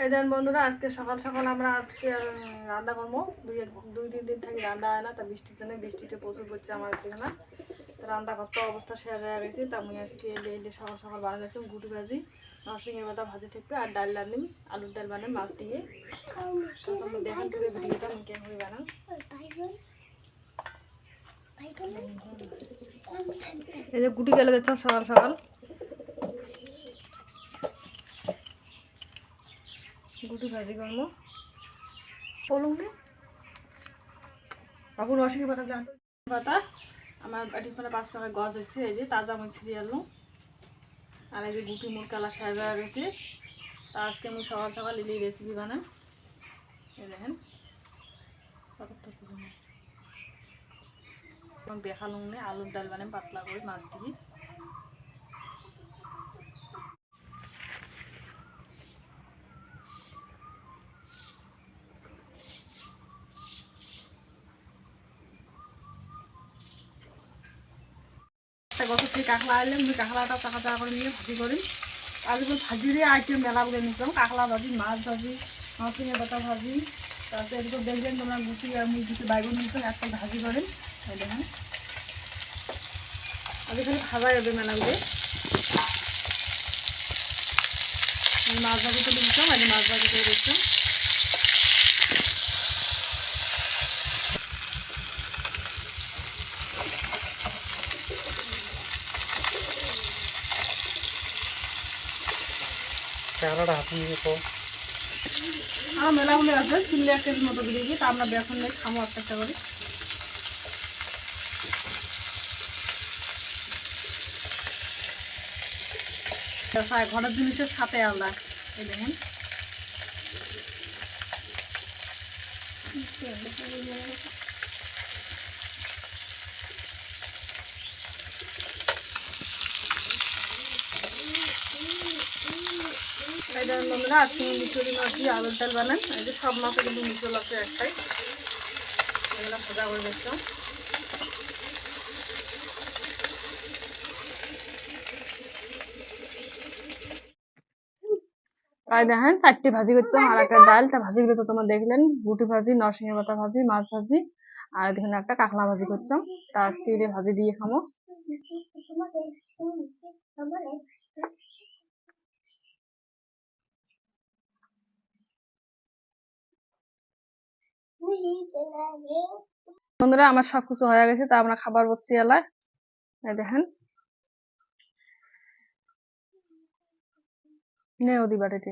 এই দেন বন্ধুরা, আজকে সকাল সকাল আমরা আজকে রান্না করব। দুই দুই তিন দিন থেকে রান্না হয় না, তা বৃষ্টির জন্য বৃষ্টিতে প্রচুর পড়ছে আমার এখানে। তো রান্না করতে অবস্থা শেয়ার হয়ে গেছে। তা আমি আজকে এলে সকাল সকাল বানাচ্ছি গুটি ভাজি নরসিংহের পাতা ভাজি থাকবে, আর ডাল রান্নিম আলুর ডাল বানাই মাছ দিয়ে। এই যে গুটি গেলে দেখতাম সকাল সকাল। গুটি ভাজি করব। নি বাবু রসিকে পাতা জানতো পাতা। আমার বাড়ির মানে পাঁচ টাকা গাছ হচ্ছে এই যে তাজা আমি ছিঁড়ে আনলাম আর এই যে গুটি মুখ কালা সাহেব গেছে তা আজকে আমি সকাল সকাল এলি রেসিপি বানাই। এই দেখেন। দেখালাম নে আলুর ডাল বানাই পাতলা করে মাছ দিয়ে। একটা গত থেকে কাঁকড়া আনলাম, ওই কাঁকড়াটা টাকা টাকা করে নিয়ে ভাজি করি। আর ভাজি দিয়ে আইটেম মেলা বলে নিতাম কাঁকড়া ভাজি, মাছ ভাজি নরসিংহের পাতা ভাজি, তারপরে এরকম দেখবেন তোমরা গুটি আর দুটি বাইগুন নিতাম একটা ভাজি করেন দেখেন আর এখানে খাবার যাবে মেলাগুলো মাছ ভাজি করে দিতাম মাছ ভাজি করে দেখতাম ক্যামেরাটা হাতে নিয়ে তো আমার মেলাগুলো আছে চিল্লি এক কেজির মতো দিয়েছি তা আমরা বেসন নেই খামো একটা একটা করে। ঘরের জিনিসের সাথে আলাদা, এই দেখেন। এই আলুর ডাল বানান। এই যে সব একটাই। করে তাই দেখেন, চারটি ভাজি করছিলাম আর একটা ডাল, তা ভাজিগুলো তো তোমার দেখলেন গুটি ভাজি নরসিংহ পাতা ভাজি, মাছ ভাজি, আর দেখেন একটা কাঁকড়া ভাজি করছিলাম তা আজকে ভাজি দিয়ে খামো বন্ধুরা, আমার সব কিছু হয়ে গেছে, তা আমরা খাবার বসছি এলায়। দেখেন। নে ওদি বাড়িতে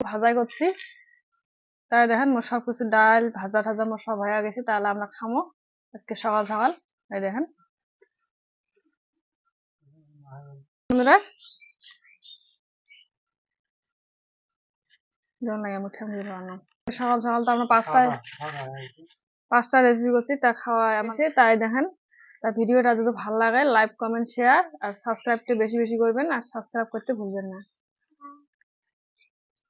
ভাজাই করছি। তাই দেখেন, মোর সব কিছু ডাল, ভাজা টাজা মোর সব হয়ে গেছে, তাহলে আমরা খামো আজকে সকাল সকাল। এই দেখেন। বন্ধুরা। সকাল সকাল তো আমরা পাঁচটায় পাঁচটা রেসিপি করছি তা খাওয়া আছে তাই দেখেন তা ভিডিওটা যদি ভালো লাগে লাইক কমেন্ট শেয়ার আর সাবস্ক্রাইবটা বেশি বেশি করবেন আর সাবস্ক্রাইব করতে ভুলবেন না।